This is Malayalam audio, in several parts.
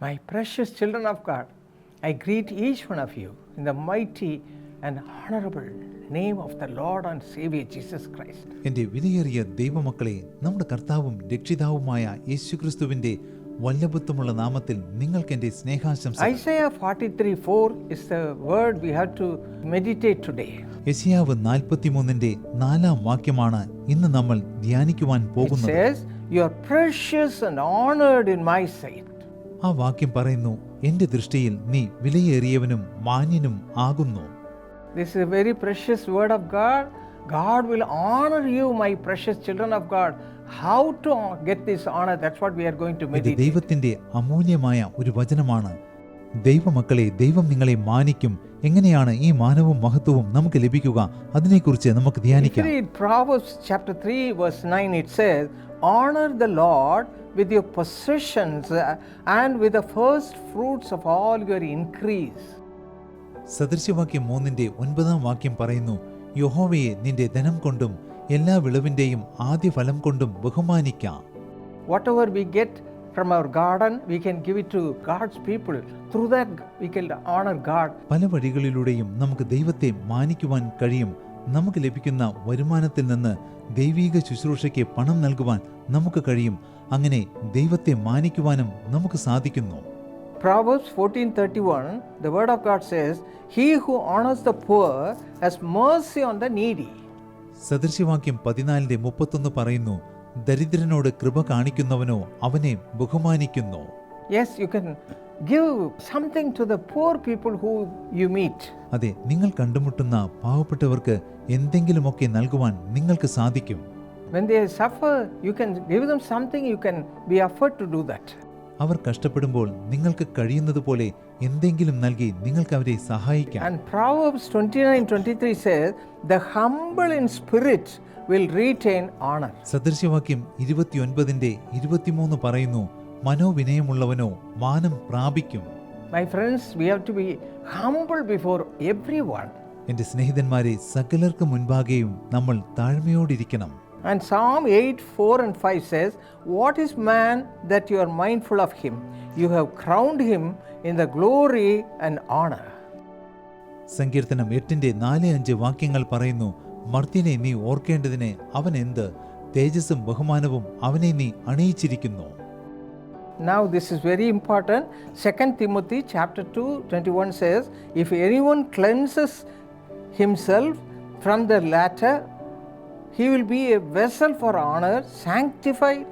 My precious children of God, I greet each one of you in the mighty and honorable name of the Lord and Savior Jesus Christ. എന്റെ വിലയേറിയ ദൈവമക്കളെ നമ്മുടെ കർത്താവും രക്ഷിതാവുമായ യേശുക്രിസ്തുവിന്റെ വല്ലഭത്വമുള്ള നാമത്തിൽ നിങ്ങൾക്ക് എന്റെ സ്നേഹാശംസ Isaiah 43 4 is the word we have to meditate today. യശയാവ് നാൽപ്പത്തിമൂന്നിന്റെ നാലാം വാക്യമാണ് ഇന്ന് നമ്മൾ ധ്യാനിക്കുവാൻ It പോകുന്നത് says, You are precious and honored in my sight. ആ വാക്യം പറയുന്നു എന്റെ ദൃഷ്ടിയിൽ നീ വിലയേറിയവനും മാന്യനും ആകുന്നു This is a very precious word of God. God will honor you, my precious children of God. How to get this honor? That's what we are going to meditate. ദൈവത്തിന്റെ അമൂല്യമായ ഒരു വചനമാണ് ദൈവമക്കളെ ദൈവം നിങ്ങളെ മാനിക്കും. എങ്ങനെയാണ് ഈ മാനവും മഹത്വവും നമുക്ക് ലഭിക്കുക? അതിനെക്കുറിച്ച് നമുക്ക് ധ്യാനിക്കാം. Honour the Lord with your possessions and with the first fruits of all your increase സദൃശവാക്യം മൂന്നിന്റെ ഒൻപതാം വാക്യം പറയുന്നു യഹോവയെ നിന്റെ ധനം കൊണ്ടും എല്ലാ വിളവിന്റെയും ആദ്യ ഫലം കൊണ്ടും ബഹുമാനിക്കാം. Whatever we get from our garden, we can give it to God's people. Through that, we can honor God. പല വഴികളിലൂടെയും നമുക്ക് ദൈവത്തെ മാനിക്കുവാൻ കഴിയും നമുക്ക് ലഭിക്കുന്ന വരുമാനത്തിൽ നിന്ന് ദൈവീക ശുശ്രൂഷയ്ക്ക് പണം നൽകുവാൻ നമുക്ക് കഴിയും അങ്ങനെ ദൈവത്തെ മാനിക്കുവാനും നമുക്ക് സാധിക്കുന്നു Proverbs 14:31 the word of God says he who honors the poor has mercy on the needy സദൃശ്യവാക്യം പതിനാലിന്റെ മുപ്പത്തൊന്ന് പറയുന്നു ദരിദ്രനോട് കൃപ കാണിക്കുന്നവനോ അവനെ ബഹുമാനിക്കുന്നു. Yes you can give something to the poor people who you meet അതെ നിങ്ങൾ കണ്ടുമുട്ടുന്ന പാവപ്പെട്ടവർക്ക് എന്തെങ്കിലുമൊക്കെ നൽകുവാൻ നിങ്ങൾക്ക് സാധിക്കും. When they suffer you can give them something you can be afford to do that അവർ കഷ്ടപ്പെടുമ്പോൾ നിങ്ങൾക്ക് കഴിയുന്നതുപോലെ എന്തെങ്കിലും നൽകി നിങ്ങൾക്ക് അവരെ സഹായിക്കാം. And proverbs 29:23 says the humble in spirit will retain honor. സദൃശ്യവാക്യം ഇരുപത്തിയൊൻപതിന്റെ ഇരുപത്തിമൂന്ന് പറയുന്നു മനോവിനയമുള്ളവനോ മാനം പ്രാപിക്കും. My friends we have to be humble before everyone. എന്റെ സ്നേഹിതന്മാരെ സകലർക്കും മുൻപാകെയും നമ്മൾ താഴ്മയോടിരിക്കണം. And Psalm 8, 4 and 5 says, What is man that you are mindful of him? You have crowned him in the glory and honor. സങ്കീർത്തനം എട്ടിന്റെ നാല് അഞ്ച് വാക്യങ്ങൾ പറയുന്നു മർത്തിനെ നീ ഓർക്കേണ്ടതിന് അവൻ എന്ത് തേജസ്സും ബഹുമാനവും അവനെ നീ അണിയിച്ചിരിക്കുന്നു Now, this is very important. 2 Timothy chapter 2, 21 says, If anyone cleanses himself from the latter, he will be a vessel for honor, sanctified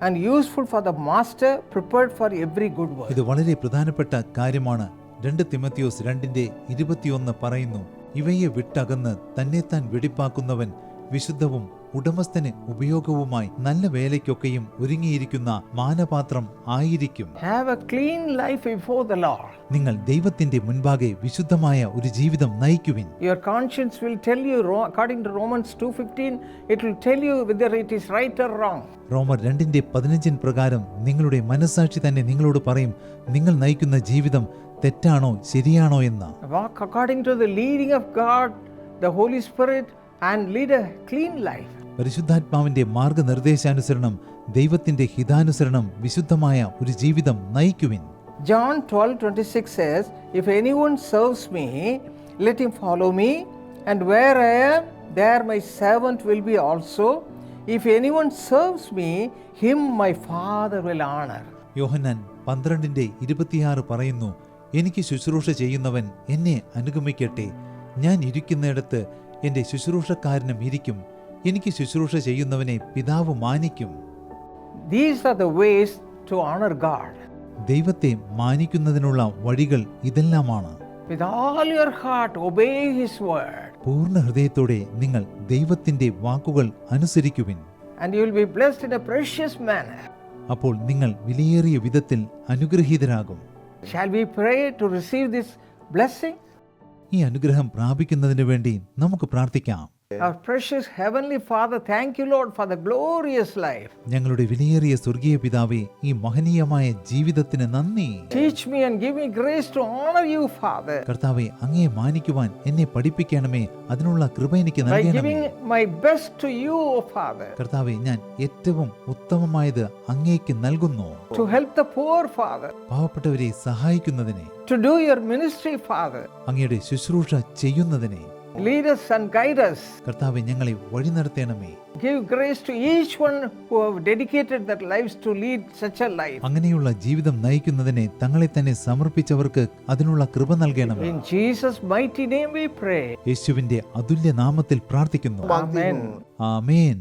and useful for the master, prepared for every good work. ഇത് വളരെ പ്രധാനപ്പെട്ട കാര്യമാണ് രണ്ട് തിമത്തിയോസ് രണ്ടിന്റെ ഇരുപത്തിയൊന്ന് പറയുന്നു ഇവയെ വിട്ടകന്ന് തന്നെത്താൻ വെടിപ്പാക്കുന്നവൻ വിശുദ്ധവും ഉടമസ്ഥന് ഉപയോഗവുമായി നല്ല വേലയ്ക്കൊക്കെയും ഒരുങ്ങിയിരിക്കുന്ന മാനപാത്രം ആയിരിക്കും Have a clean life before the Lord. നിങ്ങൾ ദൈവത്തിന്റെ മുൻപാകെ വിശുദ്ധമായ ഒരു ജീവിതം നയിക്കുവിൻ Your conscience will tell you, Ro- according to Romans 2:15, it will tell you whether it is right or wrong. റോമർ രണ്ടിന്റെ പതിനഞ്ചിൻ പ്രകാരം നിങ്ങളുടെ മനസാക്ഷി തന്നെ നിങ്ങളോട് പറയും നിങ്ങൾ നയിക്കുന്ന ജീവിതം തെറ്റാണോ ശരിയാണോ എന്ന് Walk according to the leading of God, the Holy Spirit, and lead a clean life. പരിശുദ്ധാത്മാവിന്റെ മാർഗനിർദ്ദേശാനുസരണം ദൈവത്തിന്റെ ഹിതാനുസരണം വിശുദ്ധമായ ഒരു ജീവിതം നയിക്കുവിൻ John 12:26 says, If anyone serves me, let him follow me, and where I am, there my servant will be also. If anyone serves me, him my Father will honor. യോഹന്നാൻ പന്ത്രണ്ടിന്റെ ഇരുപത്തിയാറ് പറയുന്നു എനിക്ക് ശുശ്രൂഷ ചെയ്യുന്നവൻ എന്നെ അനുഗമിക്കട്ടെ ഞാൻ ഇരിക്കുന്നിടത്ത് എന്റെ ശുശ്രൂഷക്കാരനും ഇരിക്കും. എനിക്ക് ശുശ്രൂഷ ചെയ്യുന്നവനെ പിതാവ് മാനിക്കും. These are the ways to honour God ദൈവത്തെ മാനിക്കുന്നതിനുള്ള വഴികൾ ഇതെല്ലാമാണ്. With all your heart, obey His word, പൂർണ ഹൃദയത്തോടെ നിങ്ങൾ ദൈവത്തിന്റെ വാക്കുകൾ അനുസരിക്കുവിൻ. And you will be blessed in a precious manner. അപ്പോൾ നിങ്ങൾ വിലയേറിയ വിധത്തിൽ അനുഗ്രഹീതരാകും. Shall we pray to receive this blessing? ഈ അനുഗ്രഹം പ്രാപിക്കുന്നതിന് വേണ്ടി നമുക്ക് പ്രാർത്ഥിക്കാം. Our precious Heavenly Father, thank you, Lord, for the glorious life. ഞങ്ങളുടെ വിലയേറിയ സ്വർഗീയ പിതാവേ ഈ മഹനീയമായ ജീവിതത്തിന് നന്ദി Teach me and give me grace to honor you, Father, കർത്താവേ അങ്ങയെ മാനിക്കുവാൻ എന്നെ പഠിപ്പിക്കണമേ അതിനുള്ള കൃപ എനിക്ക് by നൽകണമേ giving my best to you, O Father, കർത്താവേ ഞാൻ ഏറ്റവും ഉത്തമമായത് അങ്ങേക്ക് നൽകുന്നു to help the poor, Father, പാവപ്പെട്ടവരെ സഹായിക്കുന്നതിനെ to do your ministry, Father. അങ്ങയുടെ ശുശ്രൂഷ ചെയ്യുന്നതിനെ Lead us and guide us. കർത്താവെ ഞങ്ങളെ വഴി നടത്തണമേ Give grace to each one who have dedicated their lives to lead such a life. അങ്ങനെയുള്ള ജീവിതം നയിക്കുന്നതിനെ തങ്ങളെ തന്നെ സമർപ്പിച്ചവർക്ക് അതിനുള്ള കൃപ നൽകണമേ In Jesus' mighty name we pray. യേശുവിന്റെ അതുല്യ നാമത്തിൽ പ്രാർത്ഥിക്കുന്നു Amen. ആമേൻ